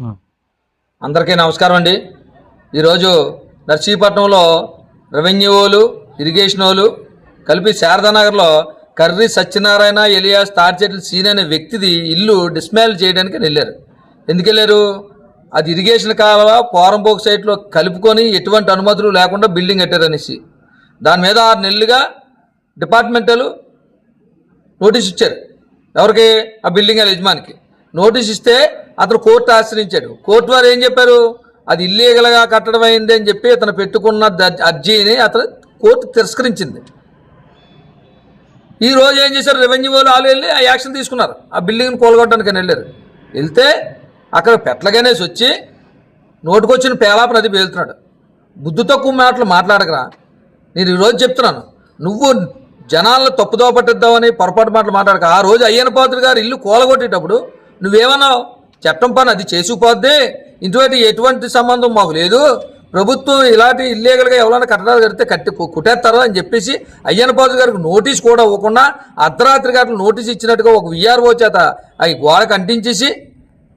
అందరికీ నమస్కారం అండి. ఈరోజు నర్సీపట్నంలో రెవెన్యూ వాళ్ళు ఇరిగేషన్ వాళ్ళు కలిపి శారదానగర్లో కర్రీ సత్యనారాయణ ఎలియాస్ తాడిచెట్ల సీన్ అనే వ్యక్తిది ఇల్లు డిస్మాల్ చేయడానికి వెళ్ళారు. ఎందుకు వెళ్ళారు? అది ఇరిగేషన్ కాలువ పోరంపోక్ సైట్లో కలుపుకొని ఎటువంటి అనుమతులు లేకుండా బిల్డింగ్ కట్టారనేసి దాని మీద ఆరు నెలలుగా డిపార్ట్మెంటలు నోటీస్ ఇచ్చారు. ఎవరికి? ఆ బిల్డింగ్ వాళ్ళ యజమానికి. నోటీస్ ఇస్తే అతను కోర్టు ఆశ్రయించాడు. కోర్టు వారు ఏం చెప్పారు? అది ఇల్లీగల్గా కట్టడం అయింది అని చెప్పి అతను పెట్టుకున్న అర్జీని అతను కోర్టు తిరస్కరించింది. ఈ రోజు ఏం చేశారు? రెవెన్యూ వాళ్ళు వాళ్ళు వెళ్ళి ఆ యాక్షన్ తీసుకున్నారు. ఆ బిల్డింగ్ని కోలగొట్టడానికి అని వెళ్ళారు. వెళ్తే అక్కడ పెట్టలగానేసి వచ్చి నోటుకొచ్చిన పేలాపన అది పేలుతున్నాడు బుద్ధి తక్కువ మాటలు మాట్లాడకరా. నేను ఈరోజు చెప్తున్నాను. నువ్వు జనాలను తప్పుదోవ పట్టిద్దామని పొరపాటు మాటలు మాట్లాడక. ఆ రోజు అయ్యన పాత్రుడు గారు ఇల్లు కోలగొట్టేటప్పుడు నువ్వేమన్నావు? చట్టం పని అది చేసుకుపోద్ది. ఇటువంటి ఎటువంటి సంబంధం మాకు లేదు. ప్రభుత్వం ఇలాంటి ఇల్లీగల్గా ఎవరైనా కట్టడాలు కడితే కట్టి కు- కుట్టేస్తారా అని చెప్పేసి అయ్యన్నపాజు గారికి నోటీస్ కూడా ఇవ్వకుండా అర్ధరాత్రి గారికి నోటీస్ ఇచ్చినట్టుగా ఒక విఆర్ఓ చేత అవి గోడకు అంటించేసి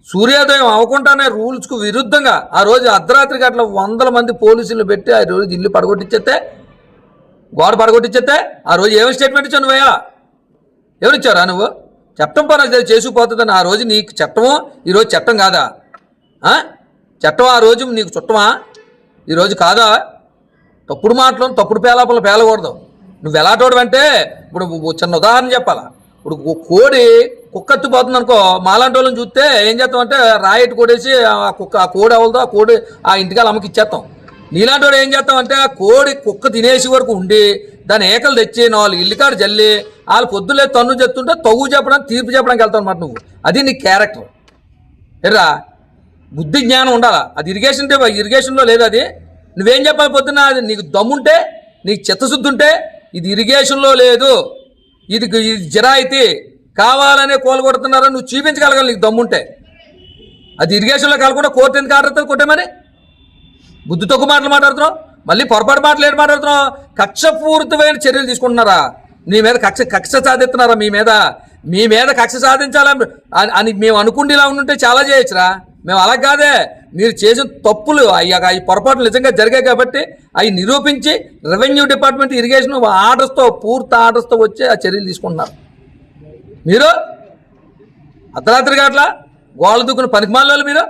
సూర్యోదయం అవ్వకుండానే రూల్స్కు విరుద్ధంగా ఆ రోజు అర్ధరాత్రి గట్ల వందల మంది పోలీసులు పెట్టి ఆ రోజు ఇల్లు పడగొట్టించేస్తే గోడ పడగొట్టించేస్తే ఆ రోజు ఏమి స్టేట్మెంట్ ఇచ్చావు నువ్వయ్యా? ఎవరిచ్చారా నువ్వు? చట్టం పని చేసుకుపోతుందని ఆ రోజు నీకు చట్టము ఈరోజు చట్టం కాదా? చట్టం ఆ రోజు నీకు చుట్టమా? ఈరోజు కాదా? తప్పుడు మాటలు తప్పుడు పేలాపలు పేలకూడదు. నువ్వు ఎలాంటోడు అంటే ఇప్పుడు చిన్న ఉదాహరణ చెప్పాలా? ఇప్పుడు కోడి కుక్క ఎత్తుపోతుంది అనుకో మాలాంటి వాళ్ళని చూస్తే ఏం చేస్తామంటే రాయిట్ కొడేసి ఆ కుక్క ఆ కోడి అవలదో ఆ కోడి ఆ ఇంటికాల అమ్మకి ఇచ్చేస్తాం. నీలాంటి వాడు ఏం చేస్తామంటే ఆ కోడి కుక్క తినేసి వరకు ఉండి దాని ఏకలు తెచ్చి ఇల్లు కాడ జల్లి వాళ్ళు పొద్దులే తన్ను చెప్తుంటే తగు చెప్పడానికి తీర్పు చెప్పడానికి వెళ్తావు అనమాట నువ్వు. అది నీ క్యారెక్టర్ ఎర్రా? బుద్ధి జ్ఞానం ఉండాలా? అది ఇరిగేషన్ అంటే ఇరిగేషన్లో లేదు అది. నువ్వేం చెప్పాలి పొద్దున్న? అది నీకు దమ్ముంటే నీకు చిత్తశుద్ధి ఉంటే ఇది ఇరిగేషన్లో లేదు. ఇది ఇది జిరాయితీ. కావాలనే కోలగొడుతున్నారో నువ్వు చూపించగలగాలి నీకు దమ్ముంటే. అది ఇరిగేషన్లో కాకుండా కోర్టు ఎందుకు ఆర్డర్ కొట్టేమని? బుద్ధి తక్కువ మాటలు మాట్లాడుతున్నావు? మళ్ళీ పొరపాటు మాటలు ఏంటి మాట్లాడుతున్నావు? కక్షపూరితమైన చర్యలు తీసుకుంటున్నారా? నీ మీద కక్ష కక్ష సాధిస్తున్నారా మీ మీద? మీ మీద కక్ష సాధించాలని అని- మేము అనుకుంటే ఇలా ఉంటే చాలా చేయొచ్చురా. మేము అలా కాదే. మీరు చేసిన తప్పులు అయ్యాక ఈ పొరపాట్లు నిజంగా జరిగాయి కాబట్టి అవి నిరూపించి రెవెన్యూ డిపార్ట్మెంట్ ఇరిగేషన్ ఆర్డర్స్తో పూర్తి ఆర్డర్స్తో వచ్చి ఆ చర్యలు తీసుకుంటున్నారు. మీరు? అర్ధరాత్రి గట్ల గోళ్ళ దుక్కుని పనికిమాల మీరు?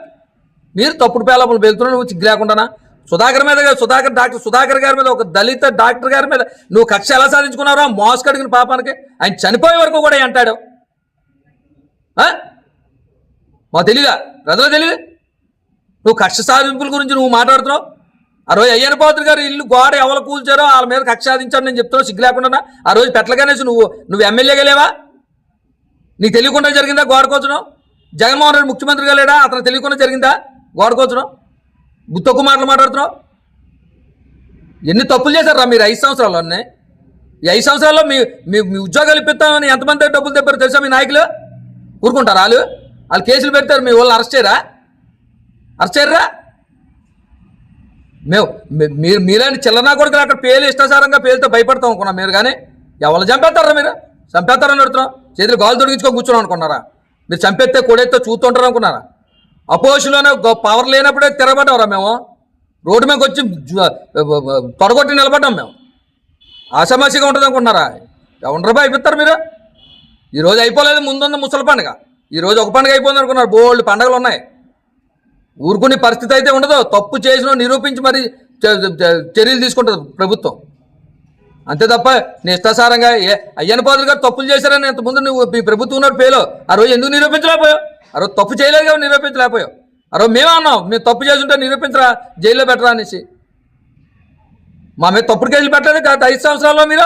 మీరు తప్పుడు పేలపలు వెళ్తున్నారు చిగ్గు లేకుండానా? సుధాకర్ మీద సుధాకర్ డాక్టర్ సుధాకర్ గారి మీద ఒక దళిత డాక్టర్ గారి మీద. నువ్వు కక్ష ఎలా సాధించుకున్నావురా? మోసుకు అడిగిన పాపానికి. ఆయన చనిపోయే వరకు కూడా అంటాడు? మా తెలీదా? ప్రజలు తెలియదు నువ్వు కక్ష సాధింపుల గురించి నువ్వు మాట్లాడుతున్నావు? ఆ రోజు అయ్యన పాత్ర గారు ఇల్లు గోడ ఎవరు కూల్చారో వాళ్ళ మీద కక్ష సాధించాడు నేను చెప్తున్నావు సిగ్గు లేకుండా. ఆ రోజు పెట్టలగానేసి నువ్వు నువ్వు ఎమ్మెల్యేగా లేవా? నీకు తెలియకుండా జరిగిందా గోడ జగన్మోహన్ రెడ్డి ముఖ్యమంత్రిగా లేడా? అతను తెలియకుండా జరిగిందా గోడ గుత్తొక్కు మాటలు మాట్లాడుతున్నావు? ఎన్ని తప్పులు చేశారా మీరు ఐదు సంవత్సరాల్లోనే ఈ ఐదు సంవత్సరాల్లో మీ మీ మీ ఉద్యోగాలు ఇప్పిస్తామని ఎంతమంది డబ్బులు తెప్పారు తెలుసా మీ నాయకులు? ఊరుకుంటారు వాళ్ళు? వాళ్ళు కేసులు పెడతారు మీ వాళ్ళు అరెస్ట్ చేయరా? అరెస్ట్ చేయరా? మేము మీరు మీలాంటి చిల్లనా కొడుకులు అక్కడ పేలు ఇష్టాసారంగా పేలుతో భయపడతాం అనుకున్నాం మీరు కానీ ఎవరు చంపేస్తారా మీరు? చంపేస్తారని అడుగుతున్నాం. చేతులు గాలు తొడిగించుకొని కూర్చున్నాం అనుకున్నారా మీరు చంపేస్తే కొడేస్తే చూస్తుంటారు అనుకున్నారా? అపోజిషన్లోనే పవర్ లేనప్పుడే తిరగబడ్డారా మేము. రోడ్డు మీదకి వచ్చి తొడగొట్టి నిలబడ్డాం మేము. ఆశామాషిగా ఉంటుంది అనుకుంటున్నారా? ఎవరు అయిపోతారు మీరు. ఈరోజు అయిపోలేదు ముందున్న ముసలి పండుగ. ఈరోజు ఒక పండుగ అయిపోయింది అనుకున్నారు బోల్డ్ పండుగలు ఉన్నాయి. ఊరుకునే పరిస్థితి అయితే ఉండదు. తప్పు చేసిన నిరూపించి మరి చర్యలు తీసుకుంటుంది ప్రభుత్వం. అంతే తప్ప నిష్టాసారంగా అయ్యన పాదులు గారు తప్పులు చేశారని ఇంతకుముందు నువ్వు మీ ప్రభుత్వం ఉన్నాడు పేలో. ఆ రోజు ఎందుకు నిరూపించలేకపోయావు? ఆ తప్పు చేయలేదు కాబట్టి నిరూపించలేకపోయావు. ఆ మేమే అన్నాం మేము తప్పు చేస్తుంటే నిరూపించరా జైల్లో పెట్టరా అనేసి. మా మీద తప్పుడు కేసులు పెట్టలేదు గత ఐదు సంవత్సరాల్లో మీరు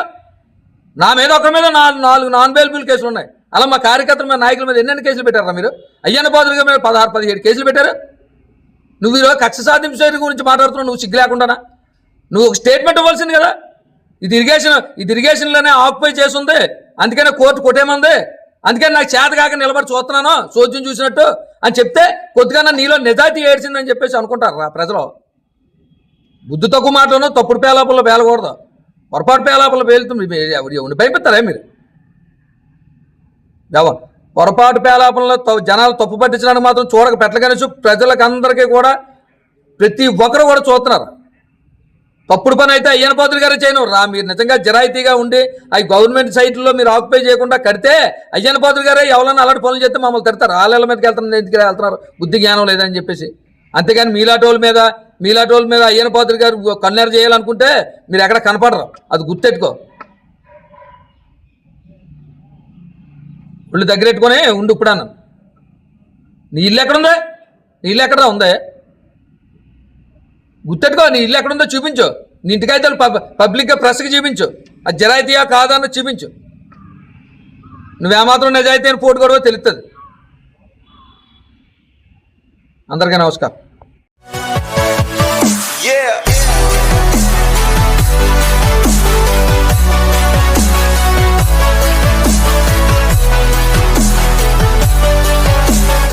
నా మీద ఒక మీద నాలుగు నాలుగు నాన్ బెయిలబుల్ కేసులు ఉన్నాయి. అలా మా కార్యకర్తల మీద నాయకుల మీద ఎన్నెన్ని కేసులు పెట్టారా మీరు? అయ్యన్న బాధలుగా మీద పదహారు పదిహేడు కేసులు పెట్టారు. నువ్వు ఈరోజు కక్ష సాధింపు గురించి మాట్లాడుతున్నావు నువ్వు సిగ్గు లేకుండానా? నువ్వు ఒక స్టేట్మెంట్ ఇవ్వాల్సింది కదా. ఇది ఇరిగేషన్ ఇది ఇరిగేషన్లోనే ఆక్యుపై చేసింది. అందుకనే కోర్టు కొట్టేమంది. అందుకని నాకు చేత కాక నిలబడి చూస్తున్నాను సోద్యం చూసినట్టు అని చెప్తే కొద్దిగా నీలో నిజాయితీ ఏడ్చిందని చెప్పేసి అనుకుంటారు రా ప్రజలు. బుద్ధి తక్కువ మాటలను తప్పుడు పేలాపల్లో పేలకూడదు. పొరపాటు పేలాపల్లో పేలుతుంది ఎవరిని భయపెత్తారా మీరు? ఎవ పొరపాటు పేలాపంలో జనాలు తప్పు పట్టించడానికి మాత్రం చూడక పెట్టగానే ప్రజలకు అందరికీ కూడా ప్రతి ఒక్కరు కూడా చూస్తున్నారు. తప్పుడు పని అయితే అయ్యన పాత్రుడు గారే చేయను. రా మీరు నిజంగా జరాయితీగా ఉండి అవి గవర్నమెంట్ సైట్లో మీరు ఆక్యుపై చేయకుండా కడితే అయ్యన పాత్రుడు గారే ఎవరైనా అలాంటి పనులు చేస్తే మమ్మల్ని తిడతారు. వాళ్ళ మీదకి వెళ్తున్నారు ఎందుకు వెళ్తున్నారు బుద్ధి జ్ఞానం లేదని చెప్పేసి. అంతేగాని మీలాటోళ్ళ మీద మీలాటోళ్ళ మీద అయ్యన పాత్రుడు గారు కన్నెర చేయాలనుకుంటే మీరు ఎక్కడ కనపడరు. అది గుర్తెట్టుకో. ఒళ్ళు దగ్గరెట్టుకొని ఉండు ఇప్పుడు అన్న నీ ఇల్లు ఎక్కడుందే? నీ ఇల్లు ఎక్కడ ఉందే? గుర్తెట్టుకో నీ ఇల్లు ఎక్కడుందో చూపించు. నీ ఇంటికైతే పబ్ పబ్లిక్గా ప్రెస్కి చూపించు. అది జరాయితీయా కాదా చూపించు. నువ్వేమాత్రం నిజాయితీ అని పోటు కూడా తెలుస్తుంది అందరికీ నమస్కారం.